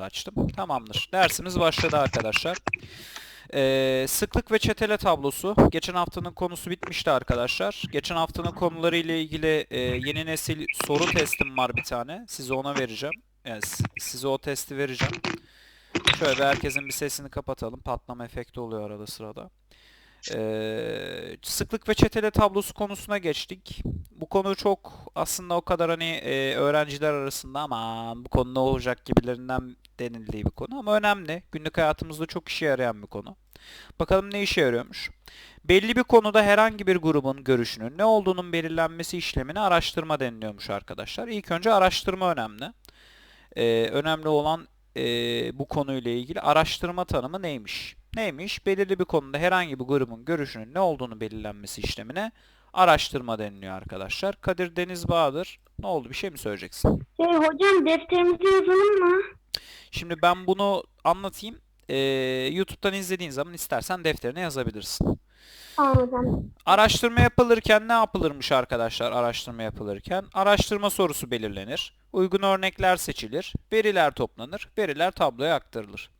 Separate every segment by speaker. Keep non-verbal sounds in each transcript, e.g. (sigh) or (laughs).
Speaker 1: açtım. Tamamdır. Dersimiz başladı arkadaşlar. Ee, sıklık ve çetele tablosu. Geçen haftanın konusu bitmişti arkadaşlar. Geçen haftanın konuları ile ilgili e, yeni nesil soru testim var bir tane. Size ona vereceğim. Yani size o testi vereceğim. Şöyle herkesin bir sesini kapatalım. Patlama efekti oluyor arada sırada. Ee, sıklık ve çetele tablosu konusuna geçtik. Bu konu çok aslında o kadar hani e, öğrenciler arasında ama bu konu ne olacak gibilerinden denildiği bir konu ama önemli. Günlük hayatımızda çok işe yarayan bir konu. Bakalım ne işe yarıyormuş. Belli bir konuda herhangi bir grubun görüşünün ne olduğunun belirlenmesi işlemine araştırma deniliyormuş arkadaşlar. İlk önce araştırma önemli. Ee, önemli olan e, bu konuyla ilgili araştırma tanımı neymiş? Neymiş? Belirli bir konuda herhangi bir grubun görüşünün ne olduğunu belirlenmesi işlemine araştırma deniliyor arkadaşlar. Kadir Deniz Bahadır ne oldu? Bir şey mi söyleyeceksin?
Speaker 2: Şey hocam defterimize yazalım mı?
Speaker 1: Şimdi ben bunu anlatayım. Ee, YouTube'dan izlediğin zaman istersen defterine yazabilirsin.
Speaker 2: Hocam.
Speaker 1: Araştırma yapılırken ne yapılırmış arkadaşlar araştırma yapılırken? Araştırma sorusu belirlenir. Uygun örnekler seçilir. Veriler toplanır. Veriler tabloya aktarılır.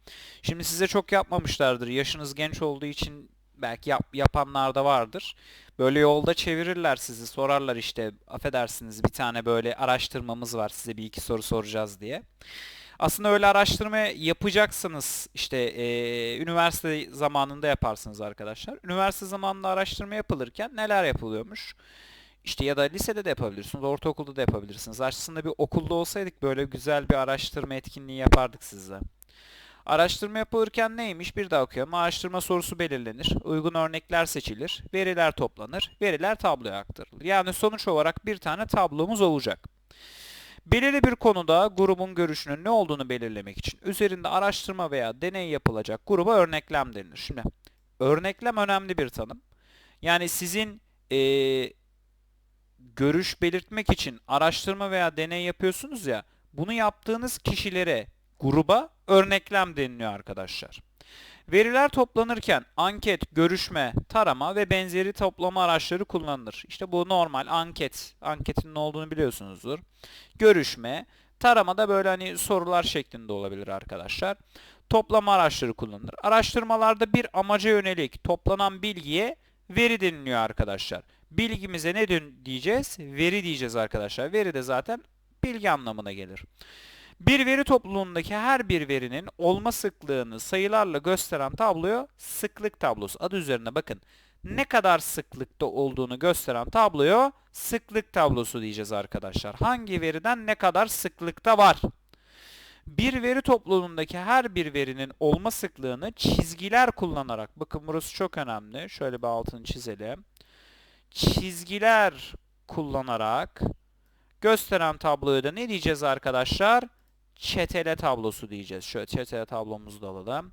Speaker 1: Şimdi size çok yapmamışlardır. Yaşınız genç olduğu için belki yap, yapanlar da vardır. Böyle yolda çevirirler sizi. Sorarlar işte affedersiniz bir tane böyle araştırmamız var size bir iki soru soracağız diye. Aslında öyle araştırma yapacaksınız işte eee, üniversite zamanında yaparsınız arkadaşlar. Üniversite zamanında araştırma yapılırken neler yapılıyormuş? İşte ya da lisede de yapabilirsiniz, ortaokulda da yapabilirsiniz. Aslında bir okulda olsaydık böyle güzel bir araştırma etkinliği yapardık sizle. Araştırma yapılırken neymiş? Bir daha okuyalım. Araştırma sorusu belirlenir. Uygun örnekler seçilir. Veriler toplanır. Veriler tabloya aktarılır. Yani sonuç olarak bir tane tablomuz olacak. Belirli bir konuda grubun görüşünün ne olduğunu belirlemek için üzerinde araştırma veya deney yapılacak gruba örneklem denilir. Şimdi örneklem önemli bir tanım. Yani sizin eee, görüş belirtmek için araştırma veya deney yapıyorsunuz ya, bunu yaptığınız kişilere, gruba örneklem deniliyor arkadaşlar. Veriler toplanırken anket, görüşme, tarama ve benzeri toplama araçları kullanılır. İşte bu normal anket. Anketin ne olduğunu biliyorsunuzdur. Görüşme, tarama da böyle hani sorular şeklinde olabilir arkadaşlar. Toplama araçları kullanılır. Araştırmalarda bir amaca yönelik toplanan bilgiye veri deniliyor arkadaşlar. Bilgimize ne diyeceğiz? Veri diyeceğiz arkadaşlar. Veri de zaten bilgi anlamına gelir. Bir veri topluluğundaki her bir verinin olma sıklığını sayılarla gösteren tabloya sıklık tablosu. Adı üzerine bakın. Ne kadar sıklıkta olduğunu gösteren tabloya sıklık tablosu diyeceğiz arkadaşlar. Hangi veriden ne kadar sıklıkta var? Bir veri topluluğundaki her bir verinin olma sıklığını çizgiler kullanarak, bakın burası çok önemli. Şöyle bir altını çizelim. Çizgiler kullanarak gösteren tabloya da ne diyeceğiz arkadaşlar? Çetele tablosu diyeceğiz. Şöyle çetele tablomuzu da alalım.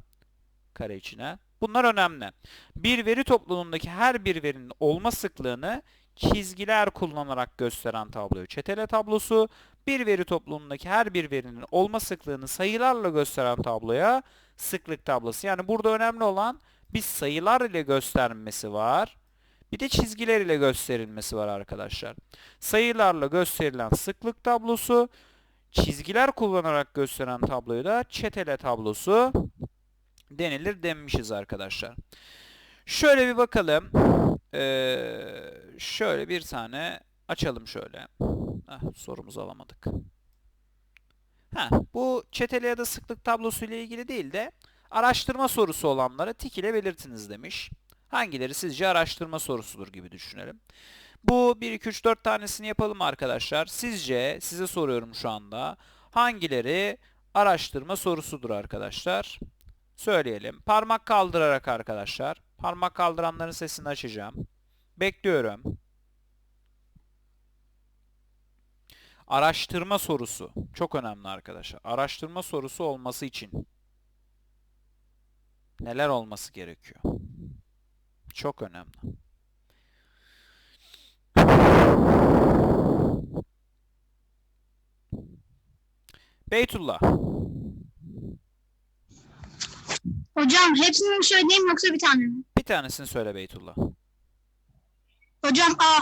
Speaker 1: Kare içine. Bunlar önemli. Bir veri topluluğundaki her bir verinin olma sıklığını çizgiler kullanarak gösteren tabloyu çetele tablosu. Bir veri topluluğundaki her bir verinin olma sıklığını sayılarla gösteren tabloya sıklık tablosu. Yani burada önemli olan bir sayılar ile göstermesi var. Bir de çizgiler ile gösterilmesi var arkadaşlar. Sayılarla gösterilen sıklık tablosu, çizgiler kullanarak gösteren tabloyu da çetele tablosu denilir demişiz arkadaşlar. Şöyle bir bakalım. Ee, şöyle bir tane açalım şöyle. Heh, sorumuzu alamadık. Heh, bu çetele ya da sıklık tablosu ile ilgili değil de araştırma sorusu olanlara tik ile belirtiniz demiş. Hangileri sizce araştırma sorusudur gibi düşünelim. Bu 1, 2, 3, 4 tanesini yapalım arkadaşlar. Sizce, size soruyorum şu anda, hangileri araştırma sorusudur arkadaşlar? Söyleyelim. Parmak kaldırarak arkadaşlar. Parmak kaldıranların sesini açacağım. Bekliyorum. Araştırma sorusu. Çok önemli arkadaşlar. Araştırma sorusu olması için neler olması gerekiyor? Çok önemli. Beytullah.
Speaker 3: Hocam hepsini mi söyleyeyim yoksa bir tane mi?
Speaker 1: Bir tanesini söyle Beytullah.
Speaker 3: Hocam A.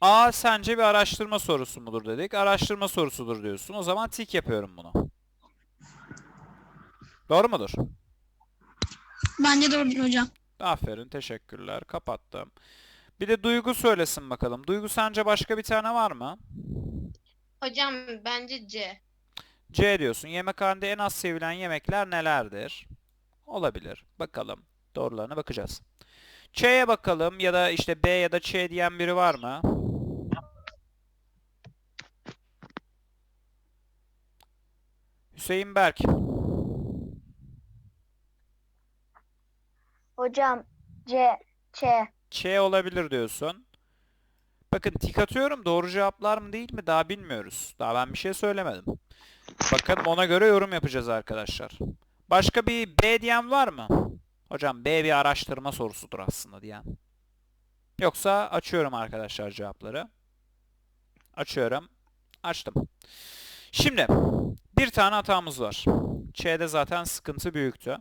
Speaker 1: A sence bir araştırma sorusu mudur dedik. Araştırma sorusudur diyorsun. O zaman tik yapıyorum bunu. Doğru mudur?
Speaker 3: Bence doğrudur hocam.
Speaker 1: Aferin, teşekkürler. Kapattım. Bir de Duygu söylesin bakalım. Duygu sence başka bir tane var mı?
Speaker 4: Hocam bence C.
Speaker 1: C diyorsun. Yemekhanede en az sevilen yemekler nelerdir? Olabilir. Bakalım. Doğrularına bakacağız. Ç'ye bakalım ya da işte B ya da Ç diyen biri var mı? Hüseyin Berk.
Speaker 2: Hocam C, Ç.
Speaker 1: Ç olabilir diyorsun. Bakın tik atıyorum. Doğru cevaplar mı değil mi daha bilmiyoruz. Daha ben bir şey söylemedim. Bakın ona göre yorum yapacağız arkadaşlar. Başka bir B diyen var mı? Hocam B bir araştırma sorusudur aslında diyen. Yoksa açıyorum arkadaşlar cevapları. Açıyorum. Açtım. Şimdi bir tane hatamız var. Ç'de zaten sıkıntı büyüktü.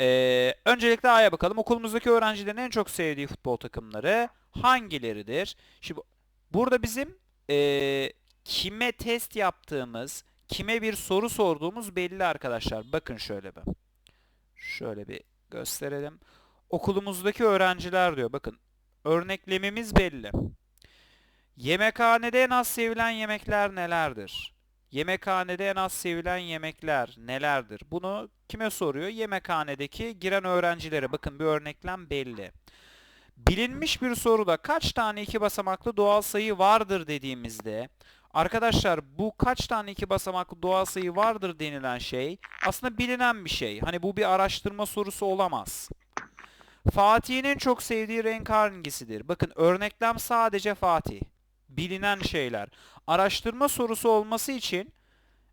Speaker 1: Ee, öncelikle A'ya bakalım. Okulumuzdaki öğrencilerin en çok sevdiği futbol takımları hangileridir? Şimdi burada bizim ee, kime test yaptığımız, kime bir soru sorduğumuz belli arkadaşlar. Bakın şöyle bir. Şöyle bir gösterelim. Okulumuzdaki öğrenciler diyor. Bakın örneklememiz belli. Yemekhanede en az sevilen yemekler nelerdir? Yemekhanede en az sevilen yemekler nelerdir? Bunu kime soruyor? Yemekhanedeki giren öğrencilere. Bakın bir örneklem belli. Bilinmiş bir soruda kaç tane iki basamaklı doğal sayı vardır dediğimizde arkadaşlar bu kaç tane iki basamaklı doğal sayı vardır denilen şey aslında bilinen bir şey. Hani bu bir araştırma sorusu olamaz. Fatih'in en çok sevdiği renk hangisidir? Bakın örneklem sadece Fatih. Bilinen şeyler. Araştırma sorusu olması için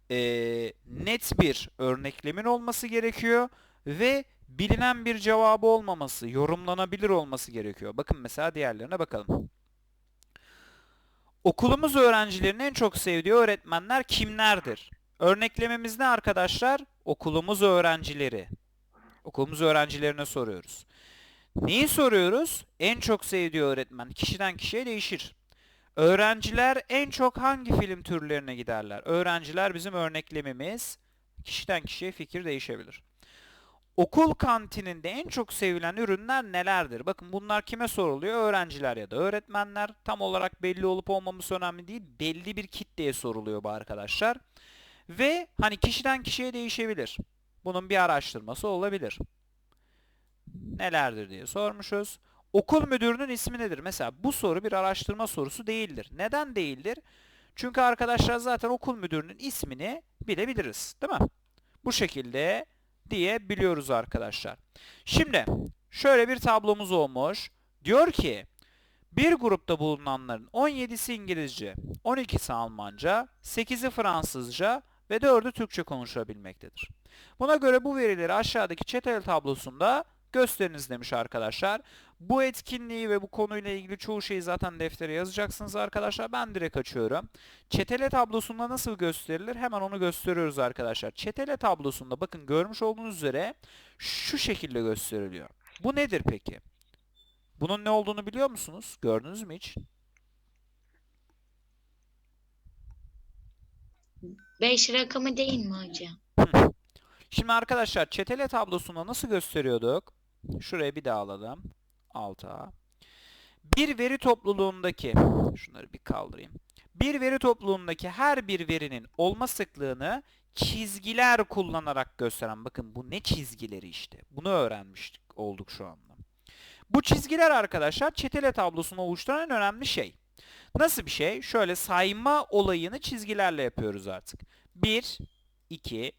Speaker 1: eee, net bir örneklemin olması gerekiyor ve bilinen bir cevabı olmaması, yorumlanabilir olması gerekiyor. Bakın mesela diğerlerine bakalım. Okulumuz öğrencilerinin en çok sevdiği öğretmenler kimlerdir? Örneklememiz ne arkadaşlar? Okulumuz öğrencileri. Okulumuz öğrencilerine soruyoruz. Neyi soruyoruz? En çok sevdiği öğretmen. Kişiden kişiye değişir. Öğrenciler en çok hangi film türlerine giderler? Öğrenciler bizim örneklememiz. Kişiden kişiye fikir değişebilir. Okul kantininde en çok sevilen ürünler nelerdir? Bakın bunlar kime soruluyor? Öğrenciler ya da öğretmenler. Tam olarak belli olup olmaması önemli değil. Belli bir kitleye soruluyor bu arkadaşlar. Ve hani kişiden kişiye değişebilir. Bunun bir araştırması olabilir. Nelerdir diye sormuşuz. Okul müdürünün ismi nedir? Mesela bu soru bir araştırma sorusu değildir. Neden değildir? Çünkü arkadaşlar zaten okul müdürünün ismini bilebiliriz. Değil mi? Bu şekilde diyebiliyoruz arkadaşlar. Şimdi şöyle bir tablomuz olmuş. Diyor ki bir grupta bulunanların 17'si İngilizce, 12'si Almanca, 8'i Fransızca ve 4'ü Türkçe konuşabilmektedir. Buna göre bu verileri aşağıdaki çeteli tablosunda gösteriniz demiş arkadaşlar. Bu etkinliği ve bu konuyla ilgili çoğu şeyi zaten deftere yazacaksınız arkadaşlar. Ben direkt açıyorum. Çetele tablosunda nasıl gösterilir? Hemen onu gösteriyoruz arkadaşlar. Çetele tablosunda bakın görmüş olduğunuz üzere şu şekilde gösteriliyor. Bu nedir peki? Bunun ne olduğunu biliyor musunuz? Gördünüz mü hiç?
Speaker 5: 5 rakamı değil mi hocam?
Speaker 1: Şimdi arkadaşlar çetele tablosunda nasıl gösteriyorduk? Şuraya bir daha alalım. Alta. Bir veri topluluğundaki, şunları bir kaldırayım. Bir veri topluluğundaki her bir verinin olma sıklığını çizgiler kullanarak gösteren, bakın bu ne çizgileri işte. Bunu öğrenmiştik olduk şu anda. Bu çizgiler arkadaşlar çetele tablosunu oluşturan en önemli şey. Nasıl bir şey? Şöyle sayma olayını çizgilerle yapıyoruz artık. 1, 2,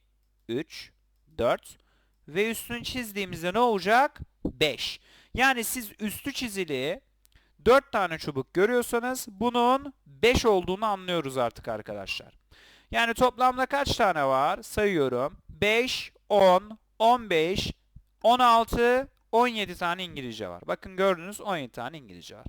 Speaker 1: 3, 4 ve üstünü çizdiğimizde ne olacak? 5. Yani siz üstü çizili 4 tane çubuk görüyorsanız bunun 5 olduğunu anlıyoruz artık arkadaşlar. Yani toplamda kaç tane var? Sayıyorum. 5, 10, 15, 16, 17 tane İngilizce var. Bakın gördünüz 17 tane İngilizce var.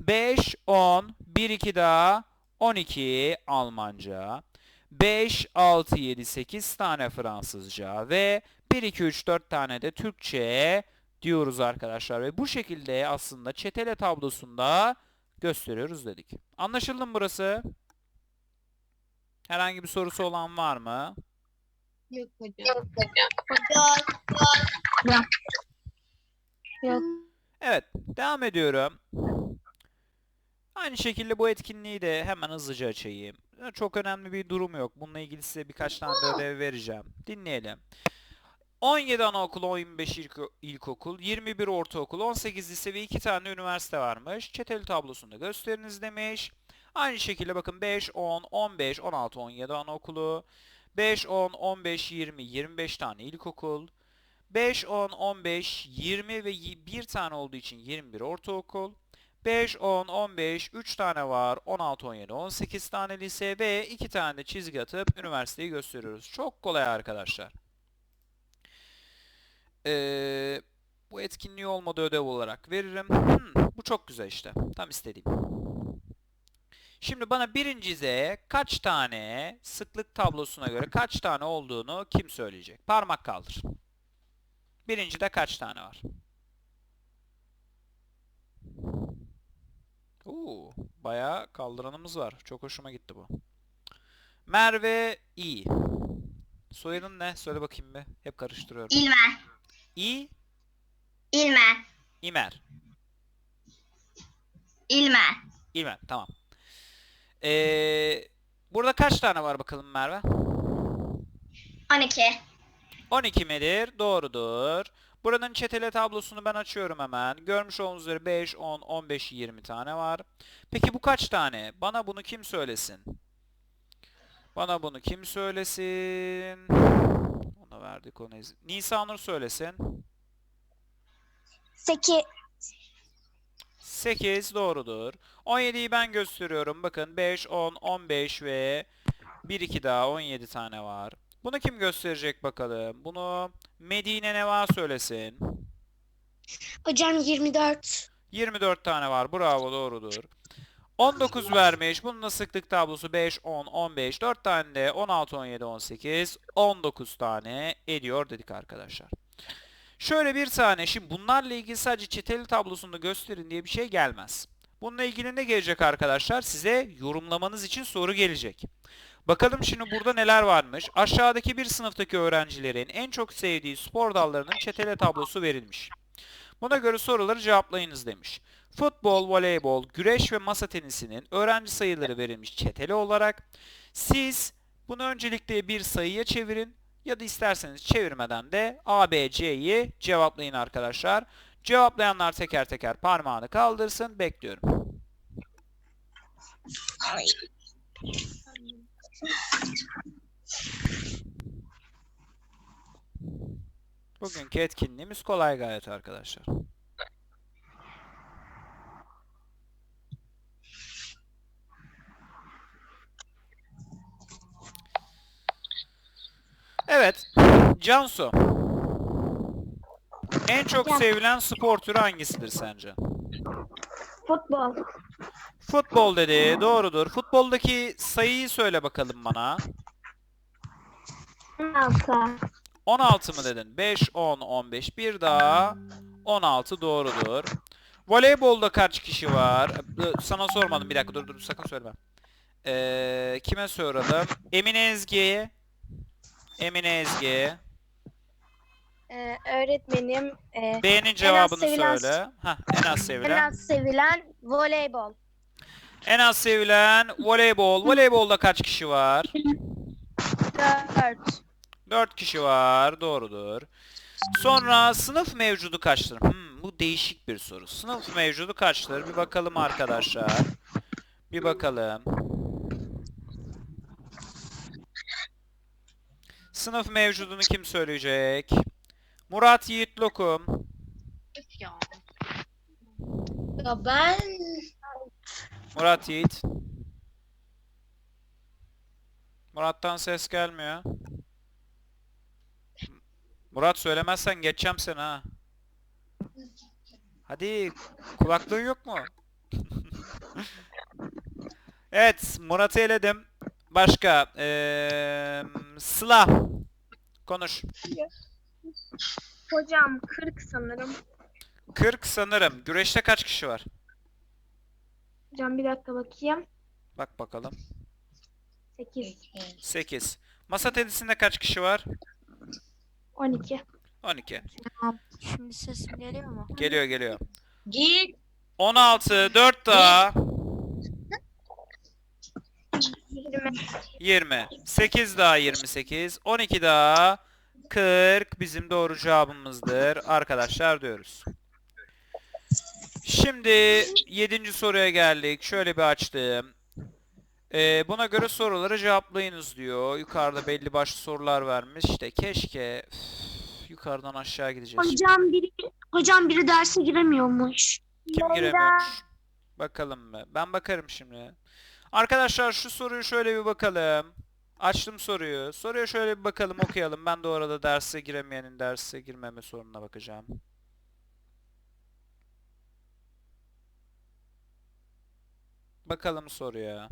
Speaker 1: 5, 10, 1, 2 daha 12 Almanca. 5, 6, 7, 8 tane Fransızca ve 1, 2, 3, 4 tane de Türkçe diyoruz arkadaşlar. Ve bu şekilde aslında çetele tablosunda gösteriyoruz dedik. Anlaşıldı mı burası? Herhangi bir sorusu olan var mı?
Speaker 4: Yok hocam.
Speaker 2: Yok.
Speaker 1: Evet, devam ediyorum. Aynı şekilde bu etkinliği de hemen hızlıca açayım. Çok önemli bir durum yok. Bununla ilgili size birkaç tane de ödev vereceğim. Dinleyelim. 17 anaokul, 15 ilk- ilkokul, 21 ortaokul, 18 lise ve 2 tane üniversite varmış. Çeteli tablosunda gösteriniz demiş. Aynı şekilde bakın 5, 10, 15, 16, 17 anaokulu, 5, 10, 15, 20, 25 tane ilkokul, 5, 10, 15, 20 ve y- bir tane olduğu için 21 ortaokul. 5, 10, 15, 3 tane var. 16, 17, 18 tane lise ve 2 tane de çizgi atıp üniversiteyi gösteriyoruz. Çok kolay arkadaşlar. Ee, bu etkinliği olmadı ödev olarak veririm. Hmm, bu çok güzel işte. Tam istediğim. Şimdi bana birincize kaç tane sıklık tablosuna göre kaç tane olduğunu kim söyleyecek? Parmak kaldır. Birincide kaç tane var? Oo, bayağı kaldıranımız var. Çok hoşuma gitti bu. Merve İ. Soyadın ne? Söyle bakayım bir. Hep karıştırıyorum.
Speaker 3: İlmer.
Speaker 1: İ,
Speaker 3: İlmer.
Speaker 1: İmer.
Speaker 3: İlmer.
Speaker 1: İmer, tamam. Ee, burada kaç tane var bakalım Merve?
Speaker 3: 12.
Speaker 1: 12 midir? Doğrudur. Buranın çetele tablosunu ben açıyorum hemen. Görmüş olduğunuz üzere 5, 10, 15, 20 tane var. Peki bu kaç tane? Bana bunu kim söylesin? Bana bunu kim söylesin? Ona verdik onu. ez- Nisa Nur söylesin.
Speaker 2: 8.
Speaker 1: 8 doğrudur. 17'yi ben gösteriyorum. Bakın 5, 10, 15 ve 1, 2 daha 17 tane var. Bunu kim gösterecek bakalım? Bunu Medine Neva söylesin.
Speaker 2: Hocam 24.
Speaker 1: 24 tane var. Bravo doğrudur. 19 vermiş. Bunun da sıklık tablosu 5, 10, 15. 4 tane de 16, 17, 18. 19 tane ediyor dedik arkadaşlar. Şöyle bir tane. Şimdi bunlarla ilgili sadece çeteli tablosunda gösterin diye bir şey gelmez. Bununla ilgili ne gelecek arkadaşlar? Size yorumlamanız için soru gelecek. Bakalım şimdi burada neler varmış. Aşağıdaki bir sınıftaki öğrencilerin en çok sevdiği spor dallarının çetele tablosu verilmiş. Buna göre soruları cevaplayınız demiş. Futbol, voleybol, güreş ve masa tenisinin öğrenci sayıları verilmiş çeteli olarak. Siz bunu öncelikle bir sayıya çevirin ya da isterseniz çevirmeden de A, B, C'yi cevaplayın arkadaşlar. Cevaplayanlar teker teker parmağını kaldırsın. Bekliyorum. Bugünkü etkinliğimiz kolay gayet arkadaşlar. Evet. Cansu. En çok
Speaker 2: Ya.
Speaker 1: sevilen spor türü hangisidir sence?
Speaker 2: Futbol.
Speaker 1: Futbol dedi. Doğrudur. Futboldaki sayıyı söyle bakalım bana.
Speaker 2: 16.
Speaker 1: 16 mı dedin? 5, 10, 15. Bir daha. 16 doğrudur. Voleybolda kaç kişi var? Sana sormadım. Bir dakika dur dur sakın söyleme. Ee, kime soralım? Emine Ezgi'ye. Emine Ezgi.
Speaker 2: Ee, öğretmenim e,
Speaker 1: B'nin cevabını
Speaker 2: sevilen-
Speaker 1: söyle. Hah, en az
Speaker 2: en
Speaker 1: sevilen.
Speaker 2: az sevilen voleybol.
Speaker 1: En az sevilen voleybol. Voleybolda kaç kişi var?
Speaker 2: 4.
Speaker 1: 4 kişi var. Doğrudur. Sonra sınıf mevcudu kaçtır? Hmm, bu değişik bir soru. Sınıf mevcudu kaçtır? Bir bakalım arkadaşlar. Bir bakalım. Sınıf mevcudunu kim söyleyecek? Murat Yiğit Lokum.
Speaker 4: Ya.
Speaker 5: Ya ben
Speaker 1: Murat Yiğit. Murat'tan ses gelmiyor. Murat söylemezsen geçeceğim seni ha. Hadi kulaklığın yok mu? (laughs) evet Murat'ı eledim. Başka eee Sıla. Konuş.
Speaker 2: Hocam 40 sanırım.
Speaker 1: 40 sanırım. Güreşte kaç kişi var?
Speaker 2: Hocam bir dakika bakayım.
Speaker 1: Bak bakalım.
Speaker 2: 8.
Speaker 1: 8. Masa tenisinde kaç kişi var?
Speaker 2: 12.
Speaker 1: 12.
Speaker 6: Şimdi sesim geliyor mu?
Speaker 1: Geliyor geliyor.
Speaker 5: Gir.
Speaker 1: 16, 4 daha.
Speaker 2: 20.
Speaker 1: 20. 8 daha 28. 12 daha 40 bizim doğru cevabımızdır arkadaşlar diyoruz. Şimdi 7. soruya geldik. Şöyle bir açtım. Ee, buna göre soruları cevaplayınız diyor. Yukarıda belli başlı sorular vermiş. İşte keşke Üf, yukarıdan aşağı gideceğiz.
Speaker 3: Hocam biri hocam biri derse giremiyormuş.
Speaker 1: Kim giremiyormuş? Bakalım mı? Ben bakarım şimdi. Arkadaşlar şu soruyu şöyle bir bakalım. Açtım soruyu. Soruya şöyle bir bakalım okuyalım. Ben de o arada derse giremeyenin derse girmeme sorununa bakacağım. Bakalım soruya.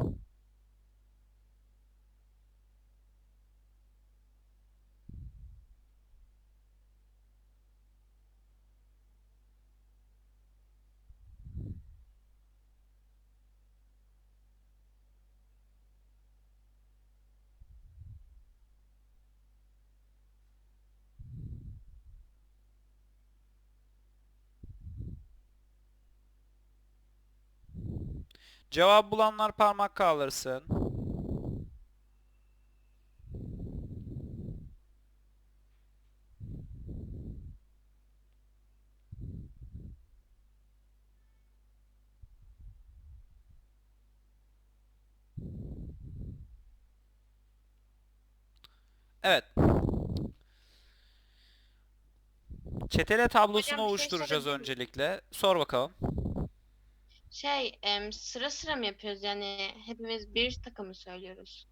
Speaker 1: Cevap bulanlar parmak kaldırsın. Evet. Çetele tablosunu
Speaker 4: Hocam şey
Speaker 1: oluşturacağız öncelikle. Sor bakalım.
Speaker 4: Şey em, sıra sıra mı yapıyoruz yani hepimiz bir takımı söylüyoruz.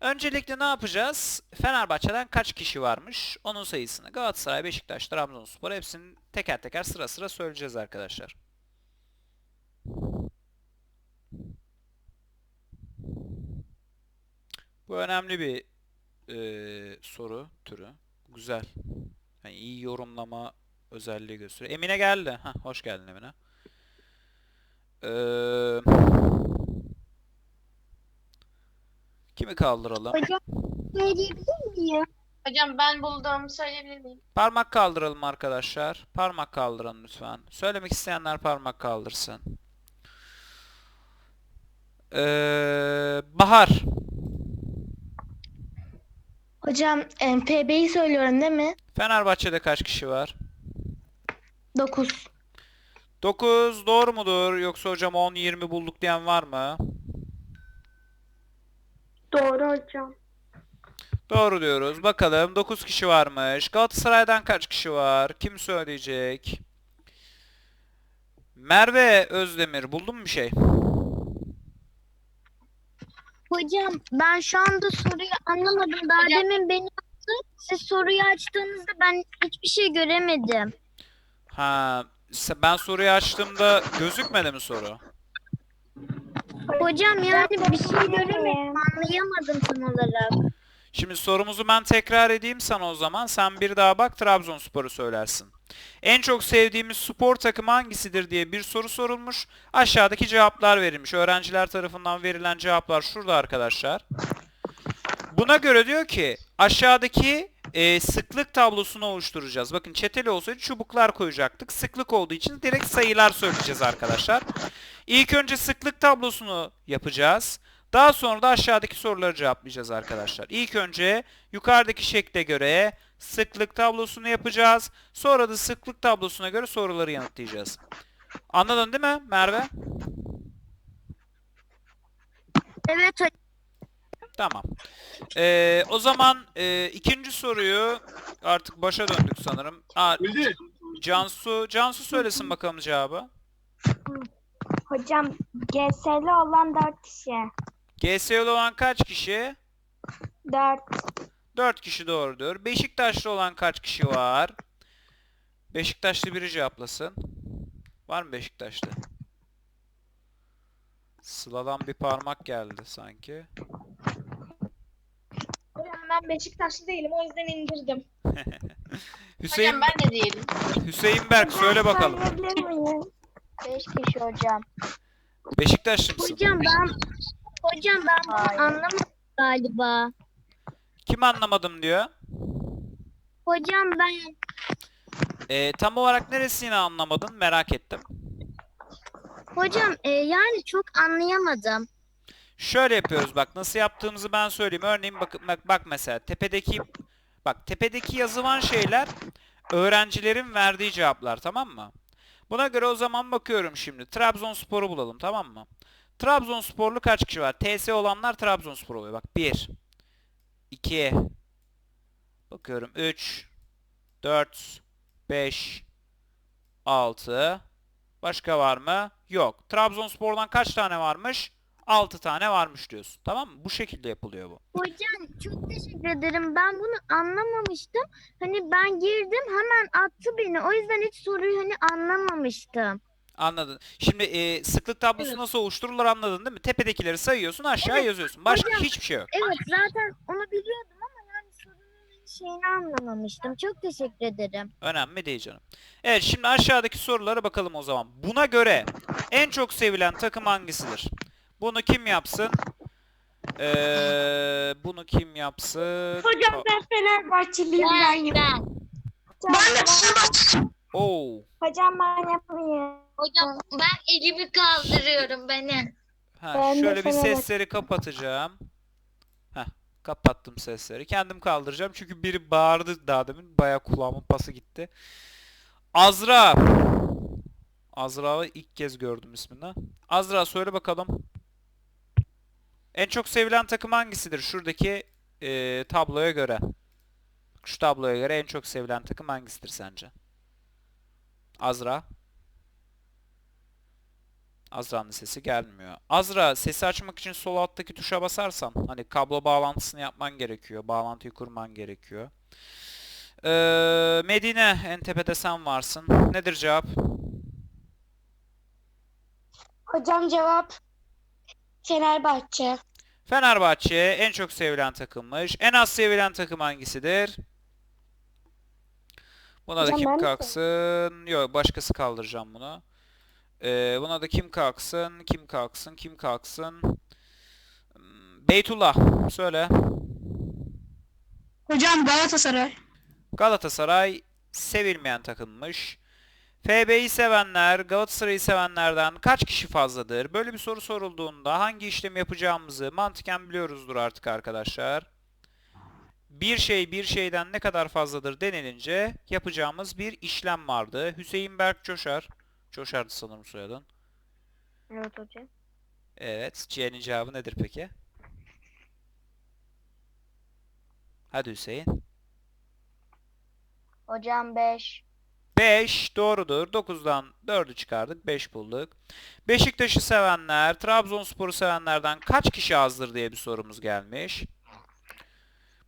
Speaker 1: Öncelikle ne yapacağız? Fenerbahçe'den kaç kişi varmış? Onun sayısını. Galatasaray, Beşiktaş, Trabzonspor hepsini teker teker sıra sıra söyleyeceğiz arkadaşlar. Bu önemli bir eee, soru türü. Güzel. Yani iyi yorumlama özelliği gösteriyor. Emine geldi. Heh, hoş geldin Emine. Eee, kimi kaldıralım?
Speaker 3: Hocam ne diyebilir miyim?
Speaker 4: Hocam ben buldum söyleyebilir miyim?
Speaker 1: Parmak kaldıralım arkadaşlar. Parmak kaldırın lütfen. Söylemek isteyenler parmak kaldırsın. Ee, Bahar.
Speaker 2: Hocam PB'yi söylüyorum değil mi?
Speaker 1: Fenerbahçe'de kaç kişi var?
Speaker 2: 9.
Speaker 1: 9 doğru mudur? Yoksa hocam 10-20 bulduk diyen var mı?
Speaker 2: Doğru hocam.
Speaker 1: Doğru diyoruz. Bakalım 9 kişi varmış. Galatasaray'dan kaç kişi var? Kim söyleyecek? Merve Özdemir buldun mu bir şey?
Speaker 3: Hocam ben şu anda soruyu anlamadım. Daha
Speaker 4: Hocam-
Speaker 3: demin beni yaptı. Siz soruyu açtığınızda ben hiçbir şey göremedim.
Speaker 1: Ha, ben soruyu açtığımda gözükmedi mi soru?
Speaker 3: Hocam yani bir şey göremedim. Anlayamadım tam olarak.
Speaker 1: Şimdi sorumuzu ben tekrar edeyim sana o zaman. Sen bir daha bak Trabzonspor'u söylersin. En çok sevdiğimiz spor takımı hangisidir diye bir soru sorulmuş. Aşağıdaki cevaplar verilmiş. Öğrenciler tarafından verilen cevaplar şurada arkadaşlar. Buna göre diyor ki aşağıdaki e, sıklık tablosunu oluşturacağız. Bakın çeteli olsaydı çubuklar koyacaktık. Sıklık olduğu için direkt sayılar söyleyeceğiz arkadaşlar. İlk önce sıklık tablosunu yapacağız. Daha sonra da aşağıdaki soruları cevaplayacağız arkadaşlar. İlk önce yukarıdaki şekle göre sıklık tablosunu yapacağız. Sonra da sıklık tablosuna göre soruları yanıtlayacağız. Anladın değil mi Merve?
Speaker 3: Evet hocam.
Speaker 1: Tamam. Ee, o zaman e, ikinci soruyu artık başa döndük sanırım. Aa, Cansu, Cansu söylesin bakalım cevabı.
Speaker 2: Hocam GS'li olan 4 kişi.
Speaker 1: GS'li olan kaç kişi?
Speaker 2: 4.
Speaker 1: 4 kişi doğrudur. Beşiktaşlı olan kaç kişi var? Beşiktaşlı biri cevaplasın. Var mı Beşiktaşlı? Sıla'dan bir parmak geldi sanki.
Speaker 2: Hocam ben Beşiktaşlı değilim o yüzden indirdim. (laughs)
Speaker 1: Hüseyin
Speaker 4: Hocam ben de değilim.
Speaker 1: Hüseyin Berk söyle bakalım.
Speaker 2: 5 kişi hocam.
Speaker 1: Beşiktaşlı mısın?
Speaker 3: Hocam ben hocam ben bunu
Speaker 2: Hayır.
Speaker 3: anlamadım galiba.
Speaker 1: Kim anlamadım diyor.
Speaker 3: Hocam ben
Speaker 1: Ee, tam olarak neresini anlamadın merak ettim.
Speaker 3: Hocam e, yani çok anlayamadım.
Speaker 1: Şöyle yapıyoruz bak nasıl yaptığımızı ben söyleyeyim. Örneğin bak, bak, bak mesela tepedeki bak tepedeki yazılan şeyler öğrencilerin verdiği cevaplar tamam mı? Buna göre o zaman bakıyorum şimdi. Trabzonspor'u bulalım tamam mı? Trabzonsporlu kaç kişi var? TS olanlar Trabzonspor oluyor. Bak 1 2 Bakıyorum 3 4 5 6 Başka var mı? Yok. Trabzonspor'dan kaç tane varmış? 6 tane varmış diyorsun. Tamam mı? Bu şekilde yapılıyor bu.
Speaker 3: Hocam çok teşekkür ederim. Ben bunu anlamamıştım. Hani ben girdim hemen attı beni. O yüzden hiç soruyu hani anlamamıştım.
Speaker 1: Anladın. Şimdi e, sıklık tablosu
Speaker 3: Evet.
Speaker 1: nasıl oluşturulur anladın değil mi? Tepedekileri sayıyorsun aşağı yazıyorsun. Başka
Speaker 3: Hocam,
Speaker 1: hiçbir şey yok.
Speaker 3: Evet zaten onu biliyordum şeyini anlamamıştım. Çok teşekkür ederim.
Speaker 1: Önemli değil canım. Evet şimdi aşağıdaki sorulara bakalım o zaman. Buna göre en çok sevilen takım hangisidir? Bunu kim yapsın? Ee, bunu kim yapsın?
Speaker 2: Hocam ben Fenerbahçeliyim
Speaker 5: Ben, ben.
Speaker 2: Ben de
Speaker 1: Oo.
Speaker 2: Hocam ben yapayım.
Speaker 5: Hocam ben elimi kaldırıyorum beni.
Speaker 1: Ha,
Speaker 2: Ben de
Speaker 1: şöyle bir
Speaker 2: Fenerbahçe-
Speaker 1: sesleri kapatacağım. Kapattım sesleri. Kendim kaldıracağım çünkü biri bağırdı daha demin. Bayağı kulağımın pası gitti. Azra. Azra'yı ilk kez gördüm ismini. Azra söyle bakalım. En çok sevilen takım hangisidir? Şuradaki e, tabloya göre. Şu tabloya göre en çok sevilen takım hangisidir sence? Azra. Azra'nın sesi gelmiyor. Azra sesi açmak için sol alttaki tuşa basarsan hani kablo bağlantısını yapman gerekiyor. Bağlantıyı kurman gerekiyor. Ee, Medine en tepede sen varsın. Nedir cevap?
Speaker 2: Hocam cevap Fenerbahçe.
Speaker 1: Fenerbahçe en çok sevilen takımmış. En az sevilen takım hangisidir? Buna da
Speaker 2: Hocam
Speaker 1: kim
Speaker 2: ben de
Speaker 1: kalksın? Yok başkası kaldıracağım bunu. Ee, buna da kim kalksın? Kim kalksın? Kim kalksın? Hmm, Beytullah söyle.
Speaker 2: Hocam Galatasaray.
Speaker 1: Galatasaray sevilmeyen takımmış. FB'yi sevenler Galatasaray'ı sevenlerden kaç kişi fazladır? Böyle bir soru sorulduğunda hangi işlemi yapacağımızı mantıken biliyoruzdur artık arkadaşlar. Bir şey bir şeyden ne kadar fazladır denilince yapacağımız bir işlem vardı. Hüseyin Berk Coşar. Coşar'dı sanırım soyadın.
Speaker 3: Evet hocam.
Speaker 1: Evet. C'nin cevabı nedir peki? Hadi Hüseyin.
Speaker 3: Hocam 5.
Speaker 1: 5 doğrudur. 9'dan 4'ü çıkardık. 5 bulduk. Beşiktaş'ı sevenler, Trabzonspor'u sevenlerden kaç kişi azdır diye bir sorumuz gelmiş.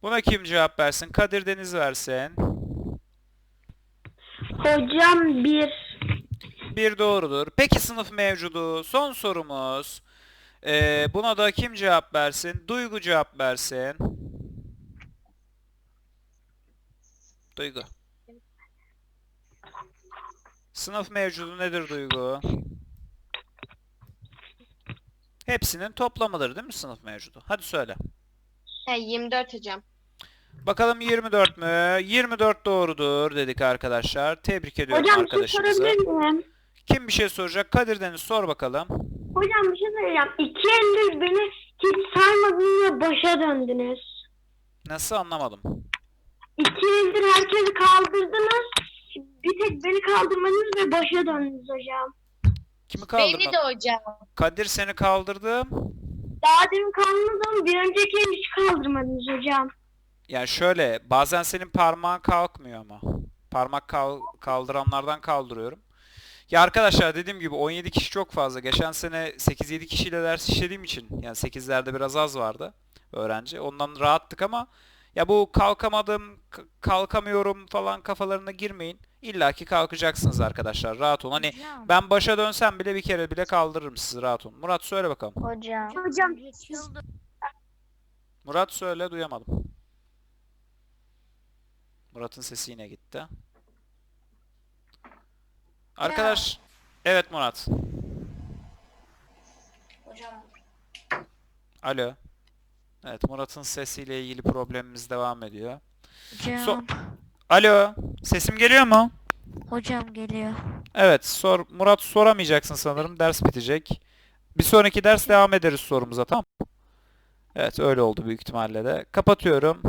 Speaker 1: Buna kim cevap versin? Kadir Deniz versin.
Speaker 2: Hocam 1.
Speaker 1: Bir doğrudur. Peki sınıf mevcudu. Son sorumuz. Ee, buna da kim cevap versin? Duygu cevap versin. Duygu. Sınıf mevcudu nedir Duygu? Hepsinin toplamıdır değil mi sınıf mevcudu? Hadi söyle.
Speaker 4: He 24 hocam.
Speaker 1: Bakalım 24 mü? 24 doğrudur dedik arkadaşlar. Tebrik ediyorum
Speaker 2: Hocam şey
Speaker 1: arkadaşımızı.
Speaker 2: sorabilir miyim?
Speaker 1: Kim bir şey soracak? Kadir Deniz sor bakalım.
Speaker 2: Hocam bir şey söyleyeceğim. İki eliniz beni hiç saymadınız ve başa döndünüz.
Speaker 1: Nasıl anlamadım.
Speaker 2: İki eldir herkesi kaldırdınız. Bir tek beni kaldırmadınız ve başa döndünüz hocam.
Speaker 1: Kimi
Speaker 5: Beni
Speaker 1: kaldırmadın?
Speaker 5: de hocam.
Speaker 1: Kadir seni kaldırdım.
Speaker 2: Daha demin kaldırdınız ama bir önceki el hiç kaldırmadınız hocam.
Speaker 1: Yani şöyle bazen senin parmağın kalkmıyor ama. Parmak kal- kaldıranlardan kaldırıyorum. Ya arkadaşlar dediğim gibi 17 kişi çok fazla. Geçen sene 8-7 kişiyle ders işlediğim için yani 8'lerde biraz az vardı öğrenci. Ondan rahattık ama ya bu kalkamadım, kalkamıyorum falan kafalarına girmeyin. İlla ki kalkacaksınız arkadaşlar. Rahat olun. Hani
Speaker 6: Hocam.
Speaker 1: ben başa dönsem bile bir kere bile kaldırırım sizi rahat olun. Murat söyle bakalım.
Speaker 3: Hocam.
Speaker 1: Murat söyle duyamadım. Murat'ın sesi yine gitti. Arkadaş. Evet Murat.
Speaker 7: Hocam
Speaker 1: Alo. Evet Murat'ın sesiyle ilgili problemimiz devam ediyor.
Speaker 6: Hocam.
Speaker 1: Alo, sesim geliyor mu?
Speaker 6: Hocam geliyor.
Speaker 1: Evet, sor Murat soramayacaksın sanırım. Ders bitecek. Bir sonraki ders devam ederiz sorumuza, tamam mı? Evet, öyle oldu büyük ihtimalle de. Kapatıyorum.